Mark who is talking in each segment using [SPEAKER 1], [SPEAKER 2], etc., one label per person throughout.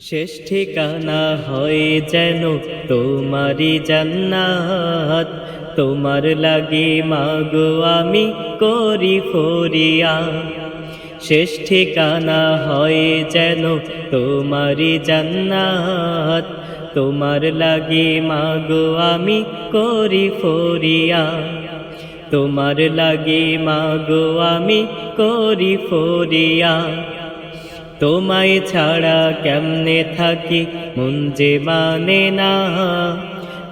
[SPEAKER 1] শেষ ঠিকানা হয় যেন তোমারি জান্নাত। তোমার লাগে মাগো, আমি করি ফরিয়া। শেষ ঠিকানা হয় যেন তোমারি জান্নাত। তোমার লাগে মাগো, আমি করি ফরিয়া। তোমার লাগে মাগো, আমি করি ফরিয়া। তোমায় ছাড়া কেমনে থাকি? মন যে মানে না।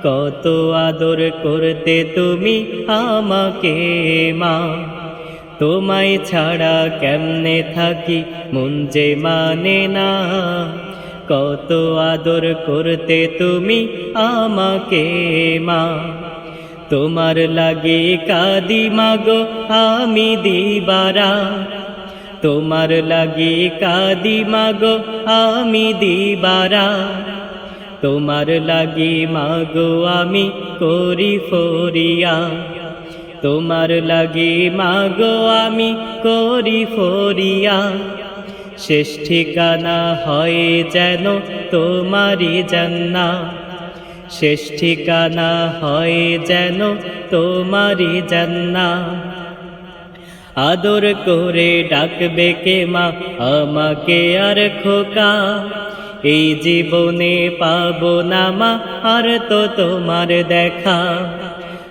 [SPEAKER 1] কত আদর করতে তুমি আমাকে মা। তোমায় ছাড়া কেমনে থাকি? যে মানে না। কত আদর করতে তুমি আমাকে মা। তোমার লাগে কাদি মাগো, আমি দিবারা তোমার লাগি কাদি মাগো, আমি দিবারা। তোমার লাগি মাগো, আমি করি ফরিয়া। তোমার লাগি মাগো, আমি করি ফরিয়া। শেষ ঠিকানা হয় যেন তোমারি জান্না। শেষ ঠিকানা হয় যেন তোমারি জান্না। আদর করে ডাকবে কে মা? আমাকে আর খোকা। এই জীবনে পাবো না মা, আর তো তোমার দেখা।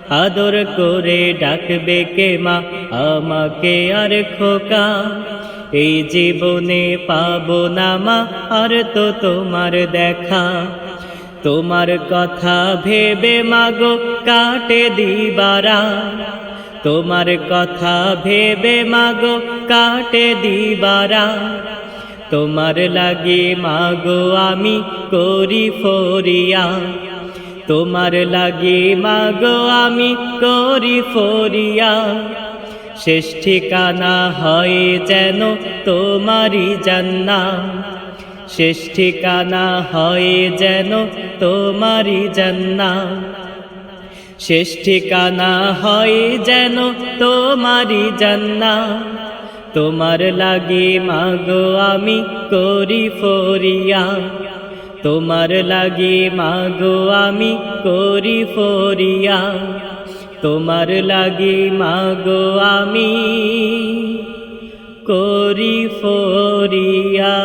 [SPEAKER 1] আদর করে ডাকবে কে মা? আমাকে আর খোকা। এই জীবনে পাবো না মা, আর তো তোমার দেখা। তোমার কথা ভেবে মাগো কাটে দিবারা। তোমার কথা ভেবে মাগো, কাটে দিবারা। তোমার লাগে মাগো, আমি করি ফরিয়া। তোমার লাগে মাগো, আমি করি ফরিয়া। শেষ ঠিকানা হয় যেন তোমারি জান্না শেষ ঠিকানা হয় যেন তোমারি জান্না শেষ ঠিকানা হয় যেন তোমারি জান্না তোমার লাগে মাগো আমি করি ফরিয়া। তোমার লাগে মাগো আমি করি ফরিয়া। তোমার লাগে মাগো আমি করি ফরিয়া।